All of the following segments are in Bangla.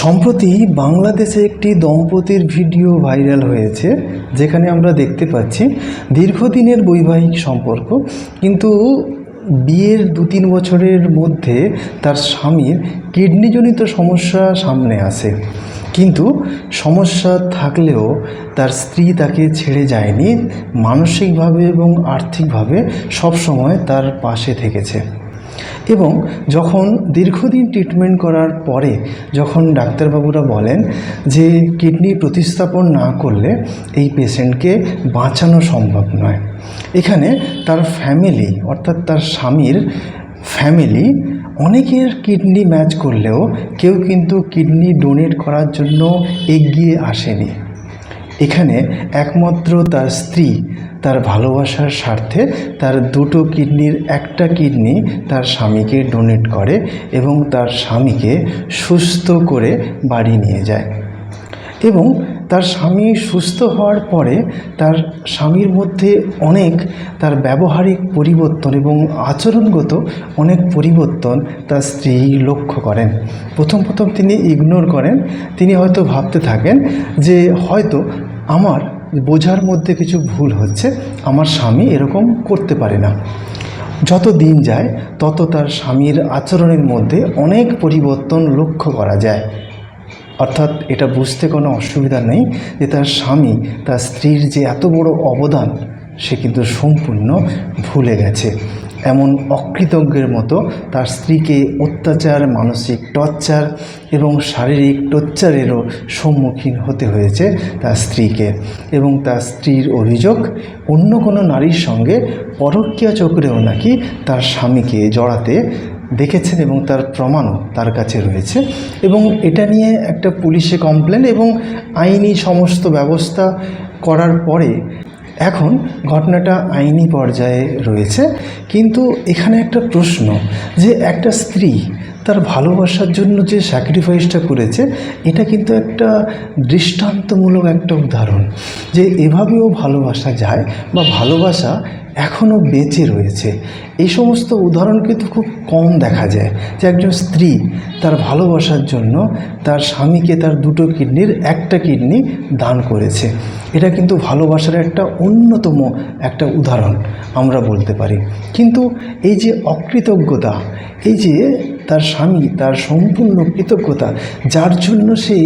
সম্প্রতি বাংলাদেশে একটি দম্পতির ভিডিও ভাইরাল হয়েছে, যেখানে আমরা দেখতে পাচ্ছি দীর্ঘদিনের বৈবাহিক সম্পর্ক, কিন্তু বিয়ের দু তিন বছরের মধ্যে তার স্বামীর কিডনিজনিত সমস্যা সামনে আসে। কিন্তু সমস্যা থাকলেও তার স্ত্রী তাকে ছেড়ে যায়নি, মানসিকভাবে এবং আর্থিকভাবে সবসময় তার পাশে থেকেছে। এবং যখন দীর্ঘদিন ট্রিটমেন্ট করার পরে যখন ডাক্তারবাবুরা বলেন যে কিডনি প্রতিস্থাপন না করলে এই পেশেন্টকে বাঁচানো সম্ভব নয়। এখানে তার ফ্যামিলি অর্থাৎ তার স্বামীর ফ্যামিলি অনেকের কিডনি ম্যাচ করলেও কেউ কিন্তু কিডনি ডোনেট করার জন্য এগিয়ে আসেনি। এখানে একমাত্র তার স্ত্রী তার ভালোবাসার স্বার্থে তার দুটো কিডনির একটা কিডনি তার স্বামীকে ডোনেট করে এবং তার স্বামীকে সুস্থ করে বাড়ি নিয়ে যায়। এবং তার স্বামী সুস্থ হওয়ার পরে তার স্বামীর মধ্যে অনেক তার ব্যবহারিক পরিবর্তন এবং আচরণগত অনেক পরিবর্তন তার স্ত্রী লক্ষ্য করেন। প্রথম প্রথম তিনি ইগনোর করেন। তিনি হয়তো ভাবতে থাকেন যে হয়তো আমার বোঝার মধ্যে কিছু ভুল হচ্ছে, আমার স্বামী এরকম করতে পারে না। যত দিন যায়, তত তার স্বামীর আচরণের মধ্যে অনেক পরিবর্তন লক্ষ্য করা যায়। অর্থাৎ এটা বুঝতে কোনো অসুবিধা নেই যে তার স্বামী, তার স্ত্রীর যে এত বড় অবদান, সে কিন্তু সম্পূর্ণ ভুলে গেছে। এমন অকৃতজ্ঞের মতো তার স্ত্রীকে অত্যাচার, মানসিক টর্চার এবং শারীরিক টর্চারেরও সম্মুখীন হতে হয়েছে তার স্ত্রীকে এবং তার স্ত্রীর অভিযোগ, অন্য কোনো নারীর সঙ্গে পরকীয়া চক্রেও নাকি তার স্বামীকে জড়াতে দেখেছেন এবং তার প্রমাণও তার কাছে রয়েছে এবং এটা নিয়ে একটা পুলিশে কমপ্লেন এবং আইনি সমস্ত ব্যবস্থা করার পরে এখন ঘটনাটা আইনি পর্যায়ে রয়েছে, কিন্তু এখানে একটা প্রশ্ন যে একটা স্ত্রী তার ভালোবাসার জন্য যে স্যাক্রিফাইসটা করেছে, এটা কিন্তু একটা দৃষ্টান্তমূলক একটা উদাহরণ যে এভাবেও ভালোবাসা যায় বা ভালোবাসা এখনও বেঁচে রয়েছে। এই সমস্ত উদাহরণ কিন্তু খুব কম দেখা যায় যে একজন স্ত্রী তার ভালোবাসার জন্য তার স্বামীকে তার দুটো কিডনির একটা কিডনি দান করেছে। এটা কিন্তু ভালোবাসার একটা অন্যতম একটা উদাহরণ আমরা বলতে পারি। কিন্তু এই যে অকৃতজ্ঞতা, এই যে তার স্বামী তার সম্পূর্ণ কৃতজ্ঞতা, যার জন্য সে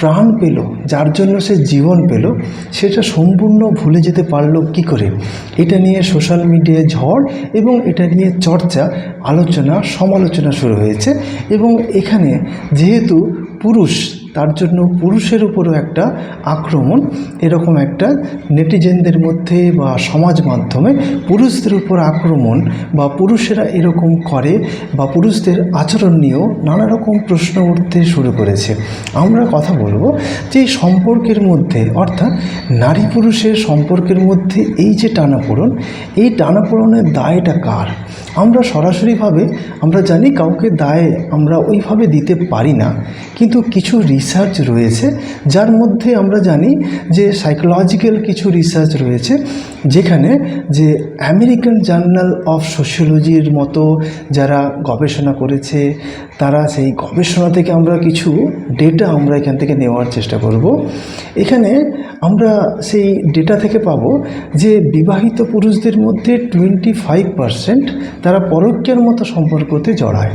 প্রাণ পেল, যার জন্য সে জীবন পেল, সেটা সম্পূর্ণ ভুলে যেতে পারল কি করে? এটা নিয়ে সোশ্যাল মিডিয়ায় ঝড় এবং এটা নিয়ে চর্চা, আলোচনা, সমালোচনা শুরু হয়েছে এবং এখানে যেহেতু পুরুষ তার জন্য পুরুষের উপরও একটা আক্রমণ, এরকম একটা নেটিজেনদের মধ্যে বা সমাজ মাধ্যমে পুরুষদের উপর আক্রমণ বা পুরুষেরা এরকম করে বা পুরুষদের আচরণ নিয়েও নানা রকম প্রশ্ন উঠতে শুরু করেছে। আমরা কথা বলব যে সম্পর্কের মধ্যে, অর্থাৎ নারী পুরুষের সম্পর্কের মধ্যে এই যে টানাপোড়ন, এই টানাপোড়নের দায়টা কার? আমরা সরাসরিভাবে, আমরা জানি কাউকে দায় আমরা ওইভাবে দিতে পারি না। কিন্তু কিছু রিসার্চ রয়েছে, যার মধ্যে আমরা জানি যে সাইকোলজিক্যাল কিছু রিসার্চ রয়েছে, যেখানে যে আমেরিকান জার্নাল অফ সোশিওলজির মতো যারা গবেষণা করেছে, তারা সেই গবেষণা থেকে আমরা কিছু ডেটা আমরা এখান থেকে নেওয়ার চেষ্টা করব। এখানে আমরা সেই ডেটা থেকে পাব যে বিবাহিত পুরুষদের মধ্যে টোয়েন্টি ফাইভ পারসেন্ট তারা পরকীয়ার মতো সম্পর্কতে জড়ায়।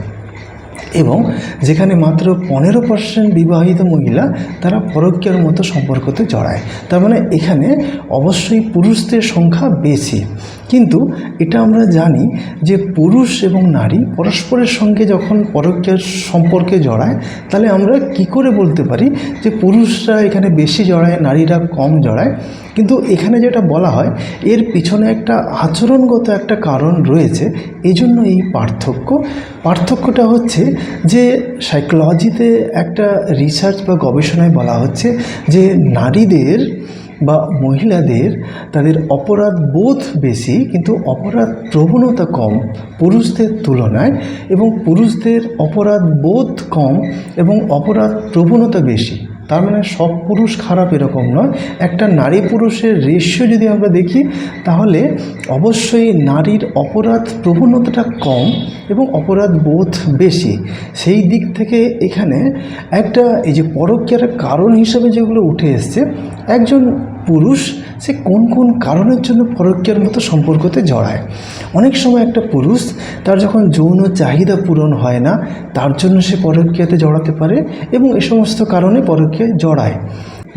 এবং যেখানে মাত্র পনেরো পার্সেন্ট বিবাহিত মহিলা তারা পরকীয়ার মতো সম্পর্কতে জড়ায়। তার মানে এখানে অবশ্যই পুরুষদের সংখ্যা বেশি। কিন্তু এটা আমরা জানি যে পুরুষ এবং নারী পরস্পরের সঙ্গে যখন পরোক্ষের সম্পর্কে জড়ায়, তাহলে আমরা কি করে বলতে পারি যে পুরুষরা এখানে বেশি জড়ায়, নারীরা কম জড়ায়? কিন্তু এখানে যেটা বলা হয়, এর পিছনে একটা আচরণগত একটা কারণ রয়েছে এই জন্য এই পার্থক্য। পার্থক্যটা হচ্ছে যে সাইকোলজিতে একটা রিসার্চ বা গবেষণায় বলা হচ্ছে যে নারীদের বা মহিলাদের তাদের অপরাধ বোধ বেশি, কিন্তু অপরাধ প্রবণতা কম পুরুষদের তুলনায় এবং পুরুষদের অপরাধ বোধ কম এবং অপরাধ প্রবণতা বেশি। তার মানে সব পুরুষ খারাপ এরকম নয়। একটা নারী পুরুষের রেশিও যদি আমরা দেখি, তাহলে অবশ্যই নারীর অপরাধ প্রবণতাটা কম এবং অপরাধ বোধ বেশি। সেই দিক থেকে এখানে একটা এই যে পরকীয়ার কারণ হিসেবে যেগুলো উঠে এসছে, একজন পুরুষ, সে কোন কোন কারণের জন্য পরকীয়ার মতো সম্পর্কতে জড়ায়? অনেক সময় একটা পুরুষ, তার যখন যৌন চাহিদা পূরণ হয় না, তার জন্য সে পরকীয়াতে জড়াতে পারে এবং এ সমস্ত কারণে পরকীয়ায় জড়ায়।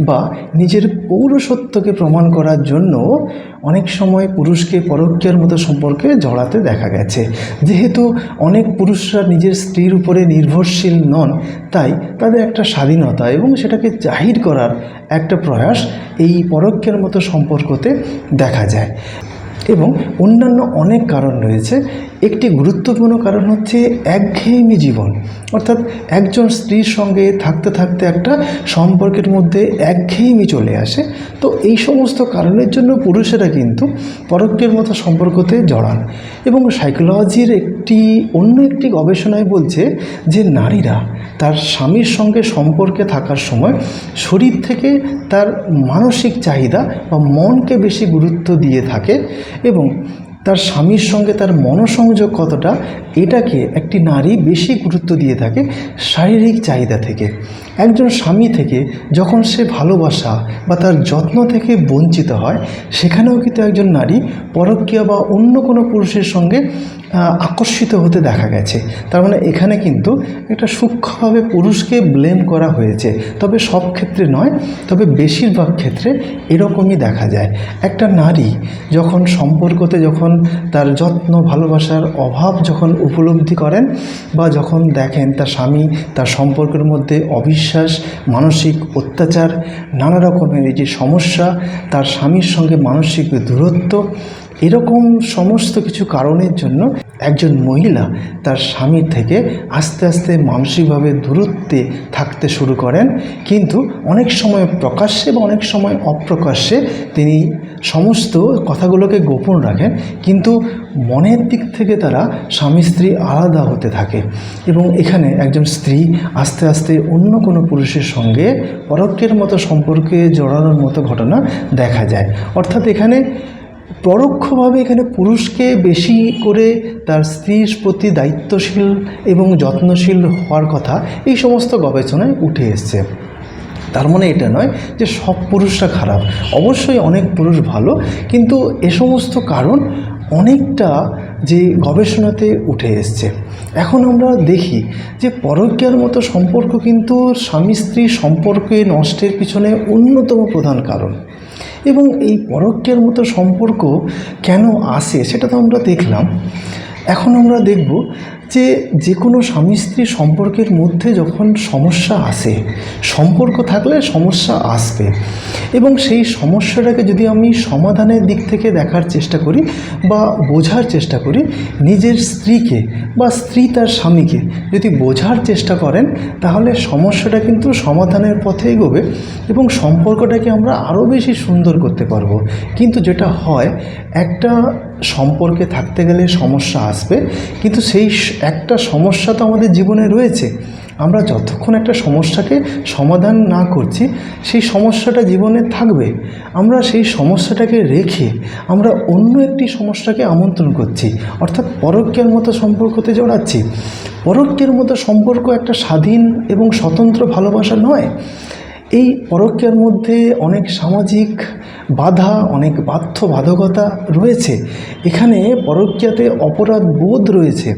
বা নিজের পৌরসত্বকে প্রমাণ করার জন্য অনেক সময় পুরুষকে পরকীয়ার মতো সম্পর্কে জড়াতে দেখা গেছে। যেহেতু অনেক পুরুষরা নিজের স্ত্রীর উপরে নির্ভরশীল নন, তাই তাদের একটা স্বাধীনতা এবং সেটাকে জাহির করার একটা প্রয়াস এই পরকীয়ার মতো সম্পর্কতে দেখা যায়। এবং অন্যান্য অনেক কারণ রয়েছে। একটি গুরুত্বপূর্ণ কারণ হচ্ছে একঘেয়েমি জীবন। অর্থাৎ একজন স্ত্রীর সঙ্গে থাকতে থাকতে একটা সম্পর্কের মধ্যে একঘেয়েমি চলে আসে। তো এই সমস্ত কারণের জন্য পুরুষেরা কিন্তু পরোক্ষের মতো সম্পর্কতে জড়ান এবং সাইকোলজির একটি, অন্য একটি গবেষণায় বলছে যে নারীরা তার স্বামীর সঙ্গে সম্পর্কে থাকার সময় শরীর থেকে তার মানসিক চাহিদা বা মনকে বেশি গুরুত্ব দিয়ে থাকে এবং তার স্বামীর সঙ্গে তার মনসংযোগ কতটা, এটাকে একটি নারী বেশি গুরুত্ব দিয়ে থাকে শারীরিক চাহিদা থেকে। একজন স্বামী থেকে যখন সে ভালোবাসা বা তার যত্ন থেকে বঞ্চিত হয়, সেখানেও কিন্তু একজন নারী পরকীয়া বা অন্য কোনো পুরুষের সঙ্গে আকর্ষিত হতে দেখা গেছে। তার মানে এখানে কিন্তু একটা সূক্ষ্মভাবে পুরুষকে ব্লেম করা হয়েছে। তবে সব ক্ষেত্রে নয়, তবে বেশিরভাগ ক্ষেত্রে এরকমই দেখা যায়। একটা নারী যখন সম্পর্কতে যখন তার যত্ন, ভালোবাসার অভাব যখন উপলব্ধি করেন বা যখন দেখেন তার স্বামী তার সম্পর্কের মধ্যে অবিশ্বাস, মানসিক অত্যাচার, নানা রকমের এই যে সমস্যা, তার স্বামীর সঙ্গে মানসিক দূরত্ব এরকম সমস্ত কিছু কারণের জন্য একজন মহিলা তার স্বামীর থেকে আস্তে আস্তে মানসিকভাবে দূরত্বে থাকতে শুরু করেন। কিন্তু অনেক সময় প্রকাশ্যে বা অনেক সময় অপ্রকাশ্যে তিনি সমস্ত কথাগুলোকে গোপন রাখেন। কিন্তু মনের দিক থেকে তারা স্বামী, স্ত্রী আলাদা হতে থাকে এবং এখানে একজন স্ত্রী আস্তে আস্তে অন্য কোনো পুরুষের সঙ্গে পরোক্ষের মতো সম্পর্কে জড়ানোর মতো ঘটনা দেখা যায়। অর্থাৎ এখানে পরোক্ষভাবে এখানে পুরুষকে বেশি করে তার স্ত্রীর প্রতি দায়িত্বশীল এবং যত্নশীল হওয়ার কথা এই সমস্ত গবেষণায় উঠে এসছে। তার মানে এটা নয় যে সব পুরুষরা খারাপ। অবশ্যই অনেক পুরুষ ভালো, কিন্তু এ সমস্ত কারণ অনেকটা যে গবেষণাতে উঠে এসছে। এখন আমরা দেখি যে পরকীয়ার মতো সম্পর্ক কিন্তু স্বামী স্ত্রী সম্পর্কে নষ্টের পিছনে অন্যতম প্রধান কারণ। এবং এই পরকীয়ার মতো সম্পর্ক কেন আসে সেটা তো আমরা দেখলাম। এখন আমরা দেখব যে যে কোনো স্বামী স্ত্রী সম্পর্কের মধ্যে যখন সমস্যা আসে, সম্পর্ক থাকলে সমস্যা আসবে। এবং সেই সমস্যাটাকে যদি আমি সমাধানের দিক থেকে দেখার চেষ্টা করি বা বোঝার চেষ্টা করি, নিজের স্ত্রীকে বা স্ত্রী তার স্বামীকে যদি বোঝার চেষ্টা করেন, তাহলে সমস্যাটা কিন্তু সমাধানের পথে এগোবে এবং সম্পর্কটাকে আমরা আরও বেশি সুন্দর করতে পারব। কিন্তু যেটা হয়, একটা সম্পর্কে থাকতে গেলে সমস্যা আসবে, কিন্তু সেই একটা সমস্যা তো আমাদের জীবনে রয়েছে। আমরা যতক্ষণ একটা সমস্যাকে সমাধান না করছি, সেই সমস্যাটা জীবনে থাকবে। আমরা সেই সমস্যাটাকে রেখে আমরা অন্য একটি সমস্যাকে আমন্ত্রণ করছি, অর্থাৎ পরোক্ষের মতো সম্পর্কতে জড়াচ্ছি। পরোক্ষের মতো সম্পর্ক একটা স্বাধীন এবং স্বতন্ত্র ভালোবাসা নয়। এই পরকীয়ার মধ্যে অনেক সামাজিক বাধা, অনেক বাধ্য বাধকতা রয়েছে। এখানে পরকীয়াতে অপরাধ বোধ রয়েছে।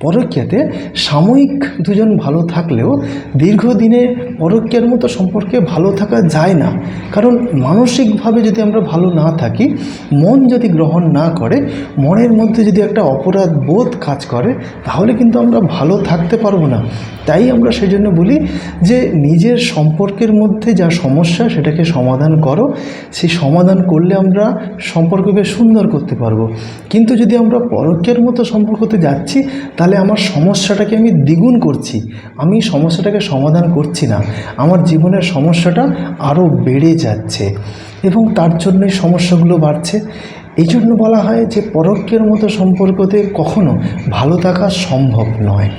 পরকীয়াতে সাময়িক দুজন ভালো থাকলেও দীর্ঘদিনে পরকীয়ার মতো সম্পর্কে ভালো থাকা যায় না। কারণ মানসিকভাবে যদি আমরা ভালো না থাকি, মন যদি গ্রহণ না করে, মনের মধ্যে যদি একটা অপরাধ বোধ কাজ করে, তাহলে কিন্তু আমরা ভালো থাকতে পারব না। তাই আমরা সেই জন্য বলি যে নিজের সম্পর্কের মধ্যে যা সমস্যা সেটাকে সমাধান করো। সেই সমাধান করলে আমরা সম্পর্ককে সুন্দর করতে পারব। কিন্তু যদি আমরা পরোক্ষের মতো সম্পর্কতে যাচ্ছি, তাহলে আমার সমস্যাটাকে আমি দ্বিগুণ করছি। আমি সমস্যাটাকে সমাধান করছি না। আমার জীবনের সমস্যাটা আরও বেড়ে যাচ্ছে এবং তার জন্যই সমস্যাগুলো বাড়ছে। এই জন্য বলা হয় যে পরোক্ষের মতো সম্পর্কতে কখনো ভালো থাকা সম্ভব নয়।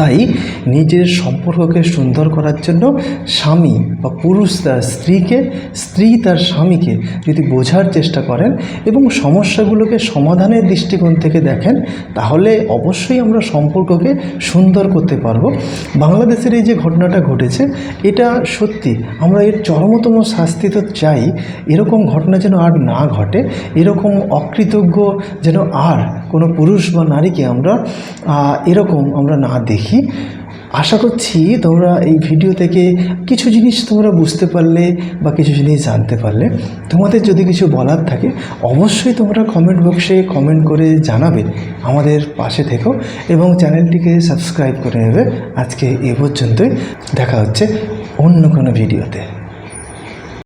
তাই নিজের সম্পর্ককে সুন্দর করার জন্য স্বামী বা পুরুষ তার স্ত্রীকে, স্ত্রী তার স্বামীকে যদি বোঝার চেষ্টা করেন এবং সমস্যাগুলোকে সমাধানের দৃষ্টিকোণ থেকে দেখেন, তাহলে অবশ্যই আমরা সম্পর্ককে সুন্দর করতে পারব। বাংলাদেশের এই যে ঘটনাটা ঘটেছে, এটা সত্যি আমরা এর চরমতম শাস্তি তো চাই। এরকম ঘটনা যেন আর না ঘটে, এরকম অকৃতজ্ঞ যেন আর কোনো পুরুষ বা নারীকে আমরা এরকম আমরা না দেখি। আশা করছি তোমরা এই ভিডিও থেকে কিছু জিনিস তোমরা বুঝতে পারলে বা কিছু জিনিস জানতে পারলে। তোমাদের যদি কিছু বলার থাকে, অবশ্যই তোমরা কমেন্ট বক্সে কমেন্ট করে জানাবে আমাদের পাশে থেকো এবং চ্যানেলটিকে সাবস্ক্রাইব করে নেবে। আজকে এ পর্যন্তই। দেখা হচ্ছে অন্য কোনো ভিডিওতে।